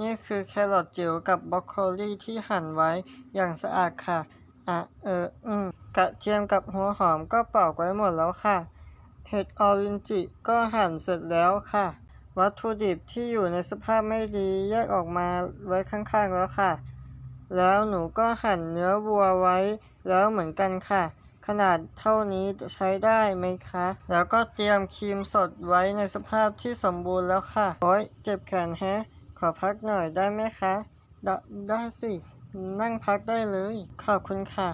นี่คือแครอทจิ๋วกับบรอกโคลีที่หั่นไว้อย่างสะอาดค่ะ อะ เออ อืม กระเทียมกับหัวหอมก็ปอกไว้หมดแล้วค่ะ เห็ดออรินจิก็หั่นเสร็จแล้วค่ะ วัตถุดิบที่อยู่ในสภาพไม่ดีแยกออกมาไว้ข้างๆแล้วค่ะ แล้วหนูก็หั่นเนื้อวัวไว้แล้วเหมือนกันค่ะ ขนาดเท่านี้ใช้ได้ไหมคะ แล้วก็เตรียมครีมสดไว้ในสภาพที่สมบูรณ์แล้วค่ะ โอ้ยเจ็บแขนแฮะ อพักหน่อยได้ไหมคะไดได้สิ นั่งพักได้เลย ขอบคุณค่ะ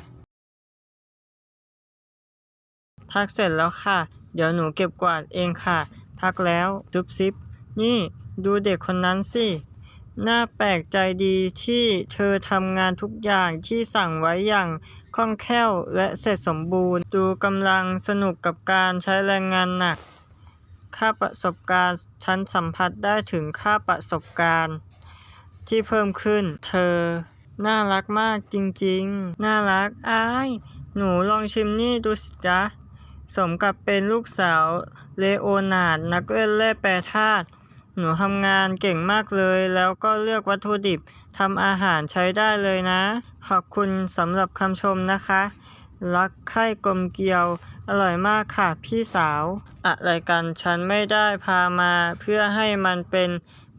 พักเสร็จแล้วค่ะ เดี๋ยวหนูเก็บกวาดเองค่ะ พักแล้วจุ๊บซิบ นี่ดูเด็กคนนั้นสิ น่าแปลกใจดีที่เธอทำงานทุกอย่างที่สั่งไว้อย่างคล่องแคล่วและเสร็จสมบูรณ์ ดูกำลังสนุกกับการใช้แรงงานหนัก ค่าประสบการณ์ฉันสัมผัสได้ถึงค่าประสบการณ์ ที่เพิ่มขึ้น เธอ น่ารักมากจริงๆ น่ารักอ้ายหนูลองชิมนี่ดูสิจ๊ะ สมกับเป็นลูกสาวเลโอนาร์ดนักเล่นแร่แปรธาตุหนูทำงานเก่งมากเลย แล้วก็เลือกวัตถุดิบทำอาหารใช้ได้เลยนะ ขอบคุณสำหรับคำชมนะคะ รักใคร่กลมเกลียว อร่อยมากค่ะพี่สาว อะไรกันฉันไม่ได้พามาเพื่อให้มันเป็น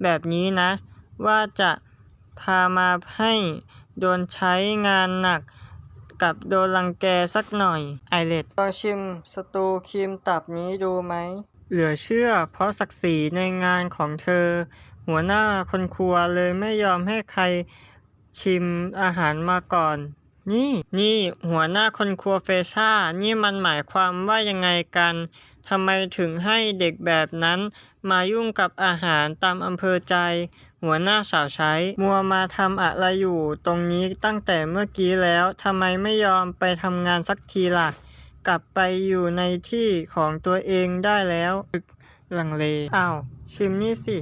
แบบนี้นะ ว่าจะพามาให้โดนใช้งานหนักกับโดนรังแกสักหน่อยไอเลดลองชิมสตูครีมตับนี้ดูไหม เหลือเชื่อเพราะศักดิ์ศรีในงานของเธอ หัวหน้าคนครัวเลยไม่ยอมให้ใครชิมอาหารมาก่อน นี่ นี่หัวหน้าคนครัวเฟช่า นี่มันหมายความว่ายังไงกันทำไมถึงให้เด็กแบบนั้นมายุ่งกับอาหารตามอำเภอใจ หัวหน้าสาวใช้ มัวมาทำอะไรอยู่ตรงนี้ตั้งแต่เมื่อกี้แล้วทำไมไม่ยอมไปทำงานสักทีล่ะ กลับไปอยู่ในที่ของตัวเองได้แล้วตึกลังเลอ้าวชิมนี่สิ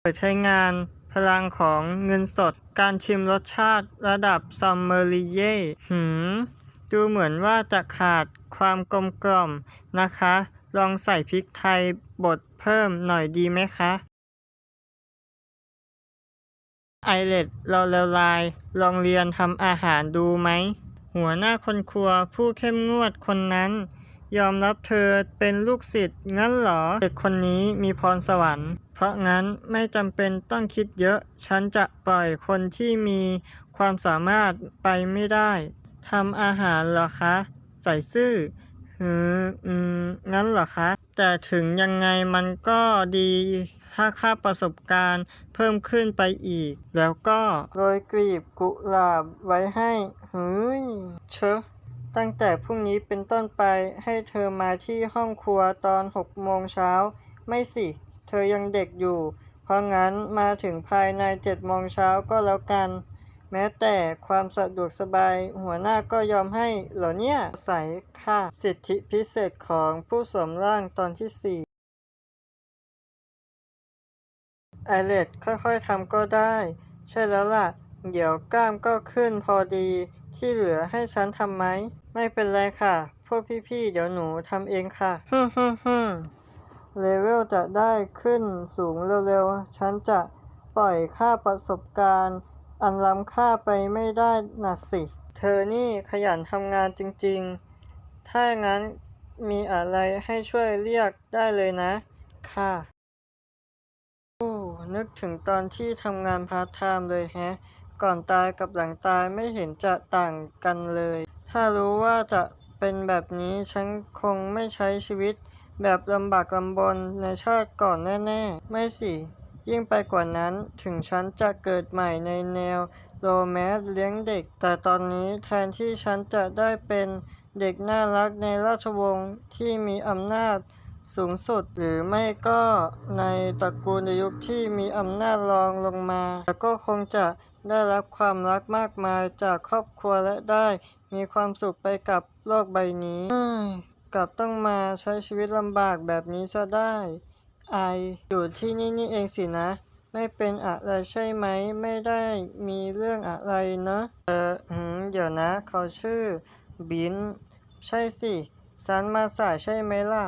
เปิดใช้งานพลังของเงินสด การชิมรสชาติระดับซัมเมอริเย่หืม ดูเหมือนว่าจะขาดความกลมกล่อมนะคะ ลองใส่พริกไทยบดเพิ่มหน่อยดีไหมคะ ไอเลดเราละลายลองเรียนทำอาหารดูไหม หัวหน้าคนครัวผู้เข้มงวดคนนั้น ยอมรับเธอเป็นลูกศิษย์งั้นเหรอ เด็กคนนี้มีพรสวรรค์ เพราะงั้นไม่จำเป็นต้องคิดเยอะ ฉันจะปล่อยคนที่มีความสามารถไปไม่ได้ทำอาหารเหรอคะ ใส่ซื่อหืออืมงั้นเหรอคะ แต่ถึงยังไงมันก็ดีถ้าค่าประสบการณ์เพิ่มขึ้นไปอีก แล้วก็โรยกลีบกุหลาบไว้ให้หืยเชอะตั้งแต่พรุ่งนี้เป็นต้นไปให้เธอมาที่ห้องครัวตอนหกโมงเช้า ไม่สิ เธอยังเด็กอยู่ เพราะงั้นมาถึงภายในเจ็ดโมงเช้าก็แล้วกัน แม้แต่ความสะดวกสบาย หัวหน้าก็ยอมให้เหรอเนี่ยใส่ค่าสิทธิพิเศษของผู้สวมร่างตอนที่สี่ไอเลดค่อยๆทำก็ได้ ใช่แล้วล่ะ เดี๋ยวกล้ามก็ขึ้นพอดี ที่เหลือให้ฉันทำไหม ไม่เป็นไรค่ะ พวกพี่ๆ เดี๋ยวหนูทำเองค่ะฮึมฮึมฮึม เลเวลจะได้ขึ้นสูงเร็วๆ ฉันจะปล่อยค่าประสบการณ์ อันล้ำค่าไปไม่ได้น่ะสิ เธอนี่ขยันทำงานจริงๆ ถ้างั้นมีอะไรให้ช่วยเรียกได้เลยนะ ค่ะโอ้นึกถึงตอนที่ทำงานพาร์ทไทม์เลยแฮะ ก่อนตายกับหลังตายไม่เห็นจะต่างกันเลย ถ้ารู้ว่าจะเป็นแบบนี้ฉันคงไม่ใช้ชีวิต แบบลำบากลำบนในชาติก่อนแน่ๆ ไม่สิ ยิ่งไปกว่านั้นถึงฉันจะเกิดใหม่ในแนวโรแมนต์เลี้ยงเด็ก แต่ตอนนี้แทนที่ฉันจะได้เป็นเด็กน่ารักในราชวงศ์ที่มีอำนาจสูงสุดหรือไม่ก็ในตระกูลในยุคที่มีอำนาจรองลงมาแต่ก็คงจะได้รับความรักมากมายจากครอบครัวและได้มีความสุขไปกับโลกใบนี้ กลับต้องมาใช้ชีวิตลำบากแบบนี้ซะได้ ไอ อยู่ที่นี่นี่เองสินะ ไม่เป็นอะไรใช่ไหม ไม่ได้มีเรื่องอะไรเนอะเออหืมเดี๋ยวนะ เขาชื่อ บิน ใช่สิซันมาสายใช่ไหมล่ะ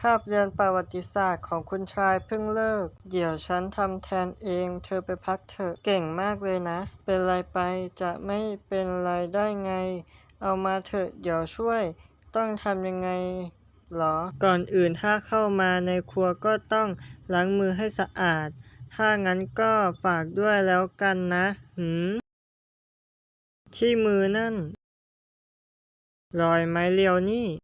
คาบเรียนประวัติศาสตร์ของคุณชายเพิ่งเลิก เดี๋ยวฉันทำแทนเอง เธอไปพักเถอะ เก่งมากเลยนะ เป็นไรไป จะไม่เป็นไรได้ไง เอามาเถอะ เดี๋ยวช่วย ต้องทำยังไงหรอ ก่อนอื่นถ้าเข้ามาในครัวก็ต้องล้างมือให้สะอาด ถ้างั้นก็ฝากด้วยแล้วกันนะหืมที่มือนั่น รอยไม้เรียวนี่